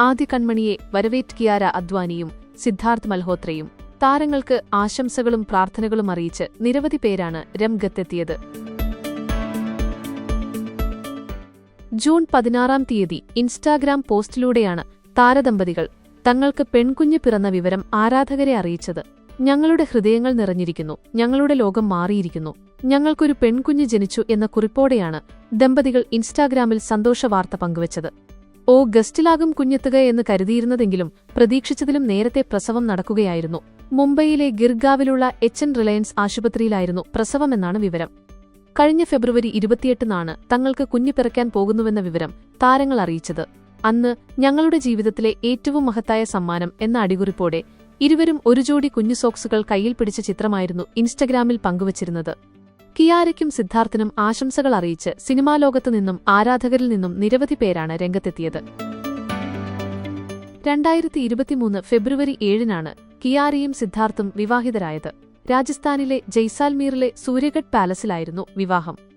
ആദ്യ കൺമണിയെ വരവേറ്റ് കിയാര അദ്വാനിയും സിദ്ധാർത്ഥ് മൽഹോത്രയും താരങ്ങൾക്ക് ആശംസകളും പ്രാർത്ഥനകളും അറിയിച്ച് നിരവധി പേരാണ് രംഗത്തെത്തിയത്. ജൂൺ പതിനാറാം തീയതി ഇൻസ്റ്റാഗ്രാം പോസ്റ്റിലൂടെയാണ് താരദമ്പതികൾ തങ്ങൾക്ക് പെൺകുഞ്ഞ് പിറന്ന വിവരം ആരാധകരെ അറിയിച്ചത്. ഞങ്ങളുടെ ഹൃദയങ്ങൾ നിറഞ്ഞിരിക്കുന്നു ഞങ്ങളുടെ ലോകം മാറിയിരിക്കുന്നു ഞങ്ങൾക്കൊരു പെൺകുഞ്ഞ് ജനിച്ചു എന്ന കുറിപ്പോടെയാണ് ദമ്പതികൾ ഇൻസ്റ്റാഗ്രാമിൽ സന്തോഷവാർത്ത പങ്കുവച്ചത്. ഓ ഗസ്റ്റിലാകും കുഞ്ഞെത്തുക എന്ന് കരുതിയിരുന്നതെങ്കിലും പ്രതീക്ഷിച്ചതിലും നേരത്തെ പ്രസവം നടക്കുകയായിരുന്നു. മുംബൈയിലെ ഗിർഗാവിലുള്ള എച്ച് എൻ റിലയൻസ് ആശുപത്രിയിലായിരുന്നു പ്രസവമെന്നാണ് വിവരം. കഴിഞ്ഞ ഫെബ്രുവരി ഇരുപത്തിയെട്ടിനാണ് തങ്ങൾക്ക് കുഞ്ഞു പിറക്കാൻ പോകുന്നുവെന്ന വിവരം താരങ്ങൾ അറിയിച്ചത്. അന്ന് ഞങ്ങളുടെ ജീവിതത്തിലെ ഏറ്റവും മഹത്തായ സമ്മാനം എന്ന അടികുറിപ്പോടെ ഇരുവരും ഒരു ജോഡി കുഞ്ഞു സോക്സുകൾ കയ്യിൽ പിടിച്ച ചിത്രമായിരുന്നു ഇൻസ്റ്റഗ്രാമിൽ പങ്കുവച്ചിരുന്നത്. കിയാരയ്ക്കും സിദ്ധാർത്ഥിനും ആശംസകൾ അറിയിച്ച് സിനിമാ ലോകത്തു നിന്നും ആരാധകരിൽ നിന്നും നിരവധി പേരാണ് രംഗത്തെത്തിയത്. രണ്ടായിരത്തി ഇരുപത്തിമൂന്ന് ഫെബ്രുവരി ഏഴിനാണ് കിയാരയും സിദ്ധാർത്ഥും വിവാഹിതരായത്. രാജസ്ഥാനിലെ ജയ്സാൽമീറിലെ സൂര്യഗഡ് പാലസിലായിരുന്നു വിവാഹം.